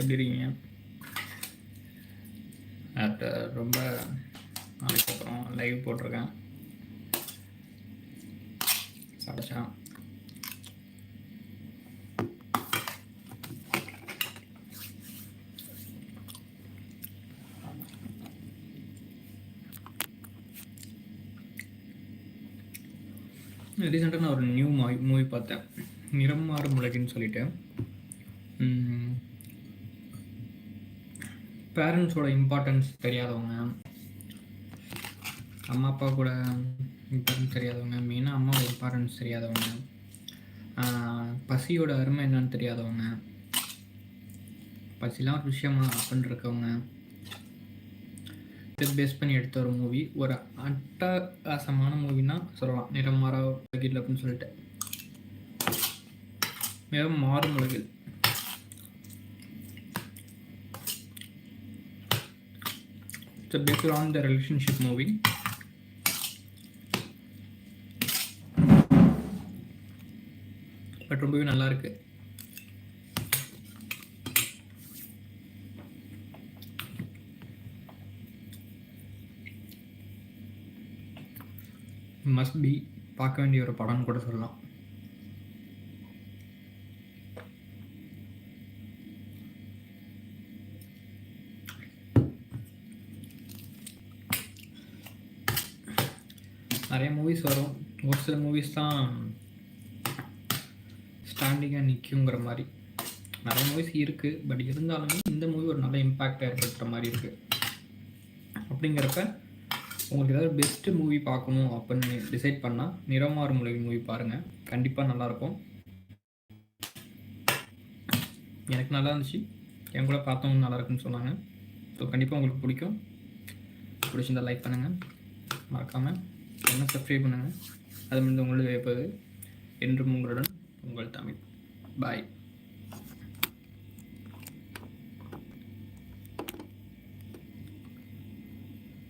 எப்படி இருக்கீங்க? ஆஃப்டர் ரொம்ப நாளைக்கு அப்புறம் லைவ் போட்டிருக்கேன். சாப்பிட்டா ரீசெண்டாக நான் ஒரு நியூ மூவி மூவி பார்த்தேன். நிறம் மாறும் உலகின்னு சொல்லிட்டு. பேரண்ட்ஸோட இம்பார்ட்டன்ஸ் தெரியாதவங்க அம்மா அப்பா கூட இம்பார்ட்டன்ஸ் தெரியாதவங்க மெயினாக அம்மாவோட இம்பார்ட்டன்ஸ் தெரியாதவங்க ஆஹ் பசியோட அருமை என்னன்னு தெரியாதவங்க பசிலாம் ஒரு விஷயமா அப்படின்னு இருக்கவங்க இதை பேஸ் பண்ணி எடுத்த ஒரு மூவி ஒரு அட்டகாசமான மூவினா சொல்லலாம். நிறம் மாறா உலகில் அப்படின்னு சொல்லிட்டு. மிகவும் மாறும் உலகில். It's based on the relationship movie. But ரொம்பவே நல்லா இருக்கு மஸ்ட் பி பார்க்க வேண்டிய ஒரு படம்னு கூட சொல்லலாம் நிறைய மூவிஸ் வரும். ஒரு சில மூவிஸ் தான் ஸ்டாண்டிங்காக நிற்குங்கிற மாதிரி. நிறைய மூவிஸ் இருக்குது பட் இருந்தாலுமே இந்த மூவி ஒரு நல்ல இம்பேக்ட் ஏற்படுத்துகிற மாதிரி இருக்குது அப்படிங்கிறப்ப உங்களுக்கு ஏதாவது பெஸ்ட்டு மூவி பார்க்கணும் அப்படின்னு டிசைட் பண்ணால் நிறமாறு மொழி மூவி பாருங்கள் கண்டிப்பாக நல்லாயிருக்கும் எனக்கு நல்லா இருந்துச்சு. என் கூட பார்த்தவங்க நல்லா இருக்குன்னு சொன்னாங்க. ஸோ கண்டிப்பாக உங்களுக்கு பிடிக்கும். பிடிச்சிருந்தா லைக் பண்ணுங்கள் மறக்காமல் என்ன சப்ஸ்கிரைப் பண்ணுங்கள் அது மட்டும் உங்களுடைய வைப்பது என்றும் உங்களுடன் உங்கள் தமிழ். பாய்